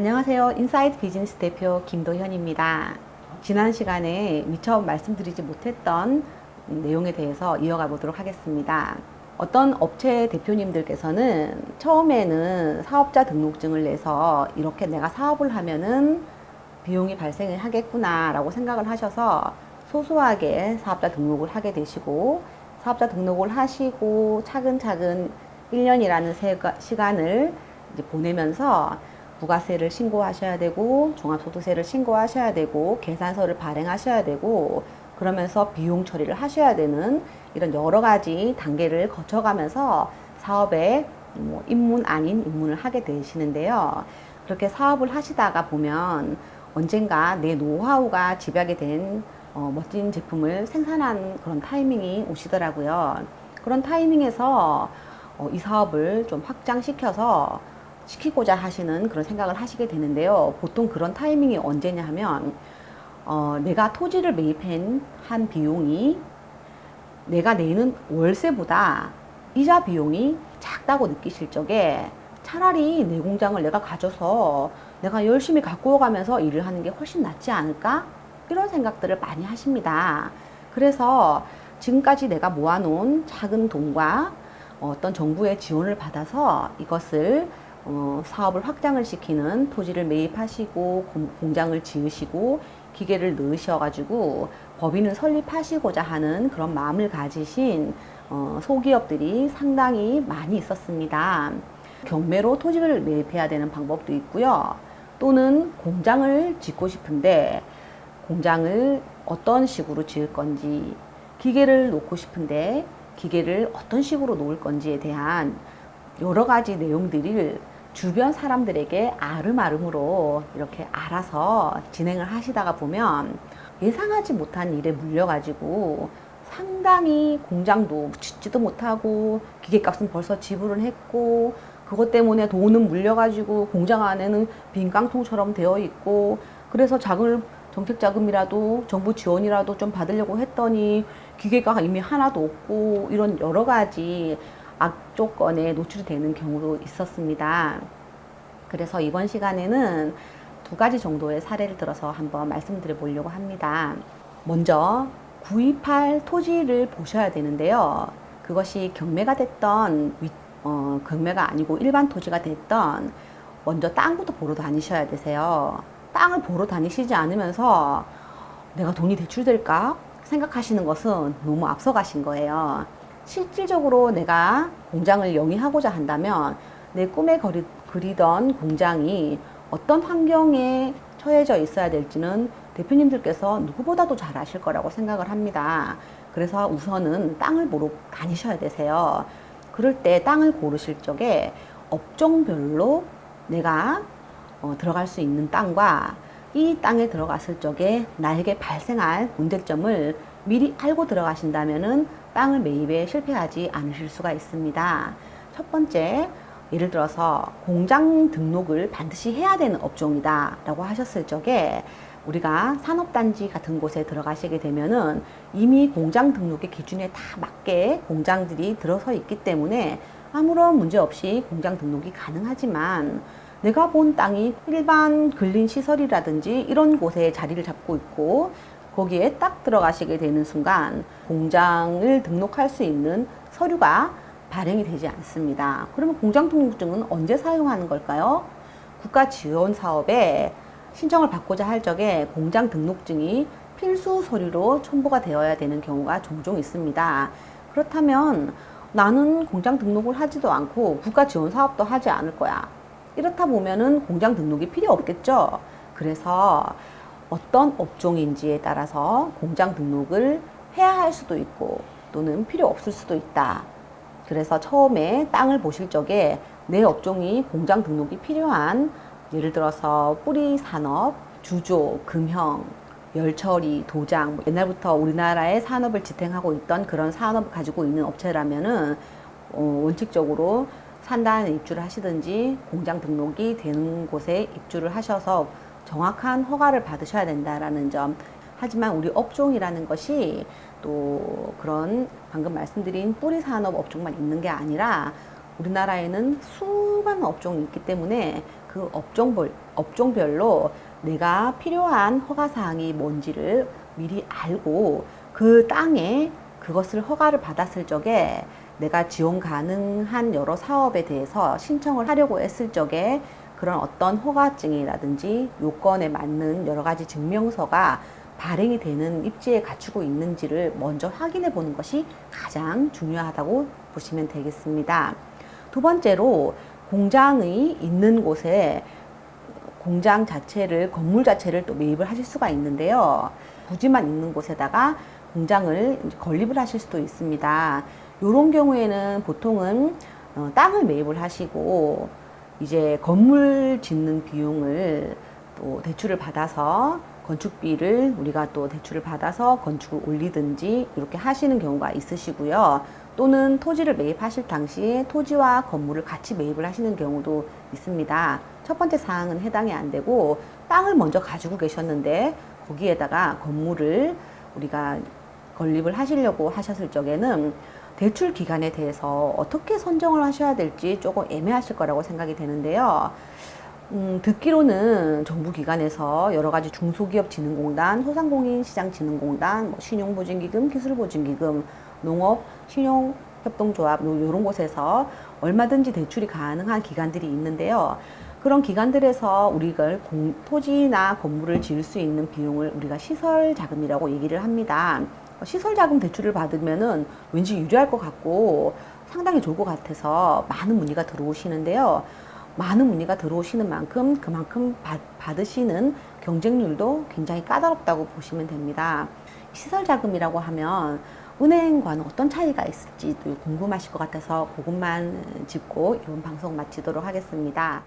안녕하세요. 인사이드 비즈니스 대표 김도현입니다. 지난 시간에 미처 말씀드리지 못했던 내용에 대해서 이어가 보도록 하겠습니다. 어떤 업체 대표님들께서는 처음에는 사업자 등록증을 내서 이렇게 내가 사업을 하면은 비용이 발생을 하겠구나라고 생각을 하셔서 소소하게 사업자 등록을 하게 되시고 사업자 등록을 하시고 차근차근 1년이라는 시간을 이제 보내면서 부가세를 신고하셔야 되고 종합소득세를 신고하셔야 되고 계산서를 발행하셔야 되고 그러면서 비용 처리를 하셔야 되는 이런 여러 가지 단계를 거쳐가면서 사업에 뭐 입문 아닌 입문을 하게 되시는데요. 그렇게 사업을 하시다가 보면 언젠가 내 노하우가 집약이 된 어, 멋진 제품을 생산한 그런 타이밍이 오시더라고요. 그런 타이밍에서 어, 이 사업을 좀 확장시켜서 시키고자 하시는 그런 생각을 하시게 되는데요. 보통 그런 타이밍이 언제냐 하면 어, 내가 토지를 매입한 한 비용이 내가 내는 월세보다 이자 비용이 작다고 느끼실 적에 차라리 내 공장을 내가 가져서 내가 열심히 갖고 가면서 일을 하는 게 훨씬 낫지 않을까? 이런 생각들을 많이 하십니다. 그래서 지금까지 내가 모아놓은 작은 돈과 어떤 정부의 지원을 받아서 이것을 어, 사업을 확장을 시키는 토지를 매입하시고 공장을 지으시고 기계를 넣으셔가지고 법인을 설립하시고자 하는 그런 마음을 가지신 어, 소기업들이 상당히 많이 있었습니다. 경매로 토지를 매입해야 되는 방법도 있고요. 또는 공장을 짓고 싶은데 공장을 어떤 식으로 지을 건지 기계를 놓고 싶은데 기계를 어떤 식으로 놓을 건지에 대한 여러 가지 내용들을 주변 사람들에게 아름아름으로 이렇게 알아서 진행을 하시다가 보면 예상하지 못한 일에 물려가지고 상당히 공장도 짓지도 못하고 기계값은 벌써 지불을 했고 그것 때문에 돈은 물려가지고 공장 안에는 빈 깡통처럼 되어 있고 그래서 자금을 정책 자금이라도 정부 지원이라도 좀 받으려고 했더니 기계가 이미 하나도 없고 이런 여러 가지 악조건에 노출이 되는 경우도 있었습니다. 그래서 이번 시간에는 두 가지 정도의 사례를 들어서 한번 말씀드려 보려고 합니다. 먼저 구입할 토지를 보셔야 되는데요. 그것이 경매가 됐던 위, 어, 경매가 아니고 일반 토지가 됐던 먼저 땅부터 보러 다니셔야 되세요. 땅을 보러 다니시지 않으면서 내가 돈이 대출될까 생각하시는 것은 너무 앞서가신 거예요. 실질적으로 내가 공장을 영위하고자 한다면 내 꿈에 거리, 그리던 공장이 어떤 환경에 처해져 있어야 될지는 대표님들께서 누구보다도 잘 아실 거라고 생각을 합니다. 그래서 우선은 땅을 보러 다니셔야 되세요. 그럴 때 땅을 고르실 적에 업종별로 내가 어, 들어갈 수 있는 땅과 이 땅에 들어갔을 적에 나에게 발생할 문제점을 미리 알고 들어가신다면은 땅을 매입에 실패하지 않으실 수가 있습니다. 첫 번째, 예를 들어서 공장 등록을 반드시 해야 되는 업종이다 라고 하셨을 적에 우리가 산업단지 같은 곳에 들어가시게 되면은 이미 공장 등록의 기준에 다 맞게 공장들이 들어서 있기 때문에 아무런 문제 없이 공장 등록이 가능하지만 내가 본 땅이 일반 근린 시설이라든지 이런 곳에 자리를 잡고 있고 거기에 딱 들어가시게 되는 순간 공장을 등록할 수 있는 서류가 발행이 되지 않습니다. 그러면 공장 등록증은 언제 사용하는 걸까요? 국가 지원 사업에 신청을 받고자 할 적에 공장 등록증이 필수 서류로 첨부가 되어야 되는 경우가 종종 있습니다. 그렇다면 나는 공장 등록을 하지도 않고 국가 지원 사업도 하지 않을 거야. 이렇다 보면은 공장 등록이 필요 없겠죠. 그래서 어떤 업종인지에 따라서 공장 등록을 해야 할 수도 있고 또는 필요 없을 수도 있다. 그래서 처음에 땅을 보실 적에 내 업종이 공장 등록이 필요한 예를 들어서 뿌리 산업, 주조, 금형, 열처리, 도장 뭐 옛날부터 우리나라의 산업을 지탱하고 있던 그런 산업을 가지고 있는 업체라면은 어, 원칙적으로 산단에 입주를 하시든지 공장 등록이 되는 곳에 입주를 하셔서 정확한 허가를 받으셔야 된다라는 점. 하지만 우리 업종이라는 것이 또 그런 방금 말씀드린 뿌리 산업 업종만 있는 게 아니라 우리나라에는 수많은 업종이 있기 때문에 그 업종별, 업종별로 내가 필요한 허가 사항이 뭔지를 미리 알고 그 땅에 그것을 허가를 받았을 적에 내가 지원 가능한 여러 사업에 대해서 신청을 하려고 했을 적에 그런 어떤 허가증이라든지 요건에 맞는 여러 가지 증명서가 발행이 되는 입지에 갖추고 있는지를 먼저 확인해 보는 것이 가장 중요하다고 보시면 되겠습니다. 두 번째로 공장이 있는 곳에 공장 자체를 건물 자체를 또 매입을 하실 수가 있는데요. 부지만 있는 곳에다가 공장을 건립을 하실 수도 있습니다. 이런 경우에는 보통은 어, 땅을 매입을 하시고 이제 건물 짓는 비용을 또 대출을 받아서 건축비를 우리가 또 대출을 받아서 건축을 올리든지 이렇게 하시는 경우가 있으시고요. 또는 토지를 매입하실 당시에 토지와 건물을 같이 매입을 하시는 경우도 있습니다. 첫 번째 사항은 해당이 안 되고 땅을 먼저 가지고 계셨는데 거기에다가 건물을 우리가 건립을 하시려고 하셨을 적에는 대출 기간에 대해서 어떻게 선정을 하셔야 될지 조금 애매하실 거라고 생각이 되는데요. 음, 듣기로는 정부 기관에서 여러 가지 중소기업진흥공단, 소상공인시장진흥공단, 뭐 신용보증기금, 기술보증기금, 농업, 신용협동조합 이런 곳에서 얼마든지 대출이 가능한 기관들이 있는데요. 그런 기관들에서 우리가 공- 토지나 건물을 지을 수 있는 비용을 우리가 시설 자금이라고 얘기를 합니다. 시설 자금 대출을 받으면은 왠지 유리할 것 같고 상당히 좋을 것 같아서 많은 문의가 들어오시는데요. 많은 문의가 들어오시는 만큼 그만큼 받, 받으시는 경쟁률도 굉장히 까다롭다고 보시면 됩니다. 시설 자금이라고 하면 은행과는 어떤 차이가 있을지 또 궁금하실 것 같아서 그것만 짚고 이번 방송 마치도록 하겠습니다.